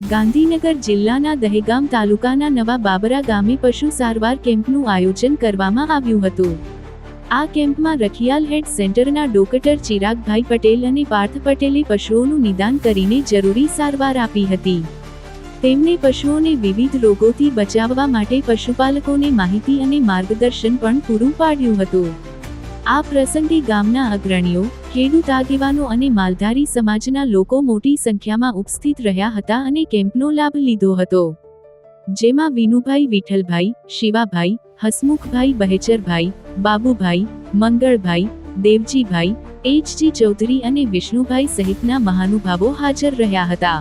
ગાંધીનગર જિલ્લાના દહેગામ તાલુકાના નવા બાબરા ગામે પશુ સારવાર કેમ્પનું આયોજન કરવામાં આવ્યું હતું. આ કેમ્પમાં રખિયાલ હેડ સેન્ટરના ડોક્ટર ચિરાગભાઈ પટેલ અને પાર્થ પટેલે પશુઓનું નિદાન કરીને જરૂરી સારવાર આપી હતી. તેમણે પશુઓને વિવિધ રોગોથી બચાવવા માટે પશુપાલકોને માહિતી અને માર્ગદર્શન પણ પૂરું પાડ્યું હતું. આ પ્રસંગે ગામના અગ્રણીઓ ખેડૂત આગેવાનો અને માલધારી સમાજના લોકો મોટી સંખ્યામાં ઉપસ્થિત રહ્યા હતા અને કેમ્પનો લાભ લીધો હતો. જેમાં વિનુભાઈ વિઠ્ઠલભાઈ, શિવાભાઈ, હસમુખભાઈ બહેચરભાઈ, બાબુભાઈ, મંગળભાઈ, દેવજીભાઈ, એચજી ચૌધરી અને વિષ્ણુભાઈ સહિતના મહાનુભાવો હાજર રહ્યા હતા.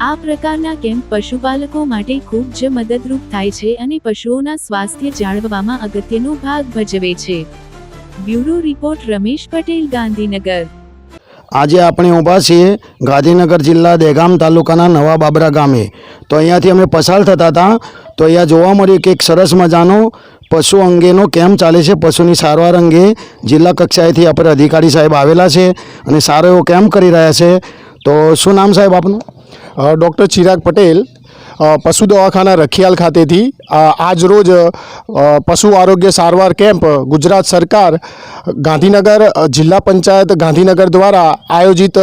આ પ્રકારના કેમ્પ પશુપાલકો માટે ખૂબ જ મદદરૂપ થાય છે અને પશુઓના સ્વાસ્થ્ય જાળવવામાં અગત્યનો ભાગ ભજવે છે. Bureau report Ramesh Patel Gandhinagar. આજે આપણે ઊભા છીએ ગાંધીનગર જિલ્લા દહેગામ તાલુકાના નવા બાબરા ગામે. તો અહીંયાથી અમે પસાર થતા હતા. તો અહીંયા જોવા મળ્યું કે એક સરસ મજાનો પશુ અંગેનો કેમ્પ ચાલે છે. પશુની સારવાર અંગે જિલ્લા કક્ષાએથી આપણે અધિકારી સાહેબ આવેલા છે અને સારો એવો કેમ્પ કરી રહ્યા છે. તો શું નામ સાહેબ આપનું? ડૉક્ટર ચિરાગ પટેલ. પશુ દવાખાના રખિયાલ ખાતેથી આજરોજ આજ રોજ પશુ આરોગ્ય સારવાર કેમ્પ ગુજરાત સરકાર, ગાંધીનગર જિલ્લા પંચાયત ગાંધીનગર દ્વારા આયોજિત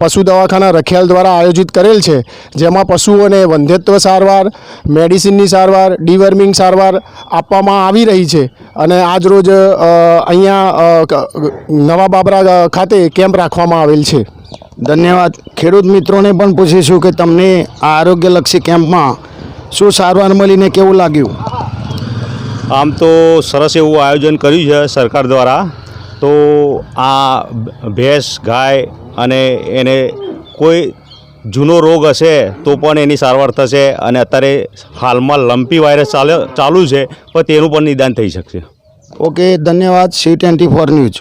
પશુ દવાખાના રખિયાલ દ્વારા આયોજિત કરેલ છે. જેમાં પશુઓને વંધ્યત્વ સારવાર, મેડિસિનની સારવાર, ડીવર્મિંગ સારવાર આપવામાં આવી રહી છે. અને આજ રોજ અહીંયા નવા બાબરા ખાતે કેમ્પ રાખવામાં આવેલ છે. ધન્યવાદ. ખેડૂત મિત્રોને પણ પૂછીશું કે તમને આ આરોગ્યલક્ષી કેમ્પમાં શું સારવાર મળીને કેવું લાગ્યું? આમ તો સરસ એવું આયોજન કર્યું છે સરકાર દ્વારા. તો આ ભેંસ ગાય અને એને કોઈ જૂનો રોગ હશે તો પણ એની સારવાર થશે અને અત્યારે હાલમાં લંપી વાયરસ ચાલે ચાલુ છે પણ તેનું પણ નિદાન થઈ શકશે. ઓકે ધન્યવાદ. C twenty four news.